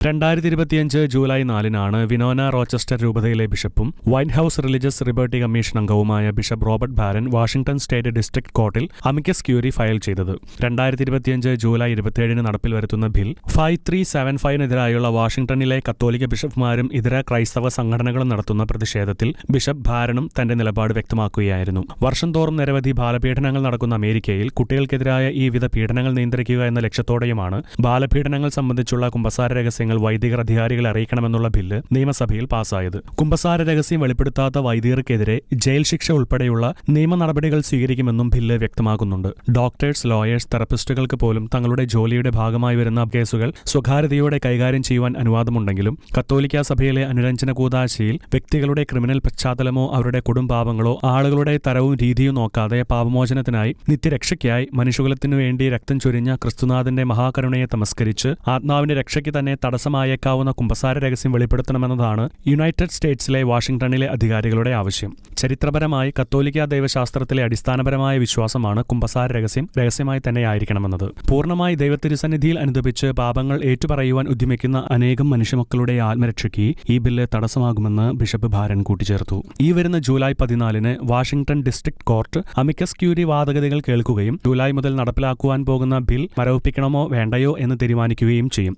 രണ്ടായിരത്തി ഇരുപത്തിയഞ്ച് ജൂലൈ നാലിനാണ് വിനോന റോച്ചസ്റ്റർ രൂപതയിലെ ബിഷപ്പും White House religious liberty commission അംഗവുമായ bishop Robert Barron Washington state district കോർട്ടിൽ അമിക്കസ് ക്യൂരി ഫയൽ ചെയ്തത്. രണ്ടായിരത്തി ഇരുപത്തിയഞ്ച് ജൂലൈ ഇരുപത്തിയേഴിന് നടപ്പിൽ വരുത്തുന്ന ബിൽ ഫൈവ് ത്രീ സെവൻ ഫൈവിനെതിരായുള്ള വാഷിംഗ്ടണിലെ കത്തോലിക്ക ബിഷപ്പുമാരും ഇതര ക്രൈസ്തവ സംഘടനകളും നടത്തുന്ന പ്രതിഷേധത്തിൽ ബിഷപ്പ് ബാരനും തന്റെ നിലപാട് വ്യക്തമാക്കുകയായിരുന്നു. വർഷം തോറും നിരവധി ബാലപീഡനങ്ങൾ നടക്കുന്ന അമേരിക്കയിൽ കുട്ടികൾക്കെതിരായ ഈ വിധ പീഡനങ്ങൾ നിയന്ത്രിക്കുക എന്ന ലക്ഷ്യത്തോടെയുമാണ് ബാലപീഡനങ്ങൾ സംബന്ധിച്ചുള്ള കുമ്പസാര രഹസ്യങ്ങൾ വൈദികർ അധികാരികളെ അറിയിക്കണമെന്നുള്ള ബില്ല് നിയമസഭയിൽ പാസായത് കുമ്പസാര രഹസ്യം വെളിപ്പെടുത്താത്ത വൈദികർക്കെതിരെ ജയിൽ ശിക്ഷ ഉൾപ്പെടെയുള്ള നിയമ നടപടികൾ സ്വീകരിക്കുമെന്നും ബില്ല് വ്യക്തമാക്കുന്നുണ്ട്. ഡോക്ടേഴ്സ് ലോയേഴ്സ് തെറപ്പിസ്റ്റുകൾക്ക് പോലും തങ്ങളുടെ ജോലിയുടെ ഭാഗമായി വരുന്ന കേസുകൾ സ്വകാര്യതയോടെ കൈകാര്യം ചെയ്യുവാൻ അനുവാദമുണ്ടെങ്കിലും കത്തോലിക്ക സഭയിലെ അനുരഞ്ജന കൂതാശയിൽ വ്യക്തികളുടെ ക്രിമിനൽ പശ്ചാത്തലമോ അവരുടെ കുടുംബാവങ്ങളോ ആളുകളുടെ തരവും രീതിയും നോക്കാതെ പാപമോചനത്തിനായി നിത്യരക്ഷയ്ക്കായി മനുഷ്യകുലത്തിനു വേണ്ടി രക്തം ചൊരിഞ്ഞ ക്രിസ്തുനാഥന്റെ മഹാകരുണയെ തമസ്കരിച്ച് ആത്മാവിന്റെ രക്ഷയ്ക്ക് തന്നെ തടസ്സമായേക്കാവുന്ന കുമ്പസാര രഹസ്യം വെളിപ്പെടുത്തണമെന്നതാണ് യുണൈറ്റഡ് സ്റ്റേറ്റ്സിലെ വാഷിംഗ്ടണിലെ അധികാരികളുടെ ആവശ്യം. ചരിത്രപരമായി കത്തോലിക്ക ദൈവശാസ്ത്രത്തിലെ അടിസ്ഥാനപരമായ വിശ്വാസമാണ് കുമ്പസാര രഹസ്യം രഹസ്യമായി തന്നെയായിരിക്കണമെന്നത്. പൂർണമായി ദൈവത്തിരുസന്നിധിയിൽ അനുദപിച്ച് പാപങ്ങൾ ഏറ്റുപറയുവാൻ ഉദ്യമിക്കുന്ന അനേകം മനുഷ്യമക്കളുടെ ആത്മരക്ഷയ്ക്ക് ഈ ബില്ല് തടസ്സമാകുമെന്ന് ബിഷപ്പ് ഭാരൻ കൂട്ടിച്ചേർത്തു. ഈ വരുന്ന ജൂലൈ പതിനാലിന് Washington district court amicus curiae വാദഗതികൾ കേൾക്കുകയും ജൂലൈ മുതൽ നടപ്പിലാക്കുവാൻ പോകുന്ന ബിൽ മരവിപ്പിക്കണമോ വേണ്ടയോ എന്ന് തീരുമാനിക്കുകയും ചെയ്യും.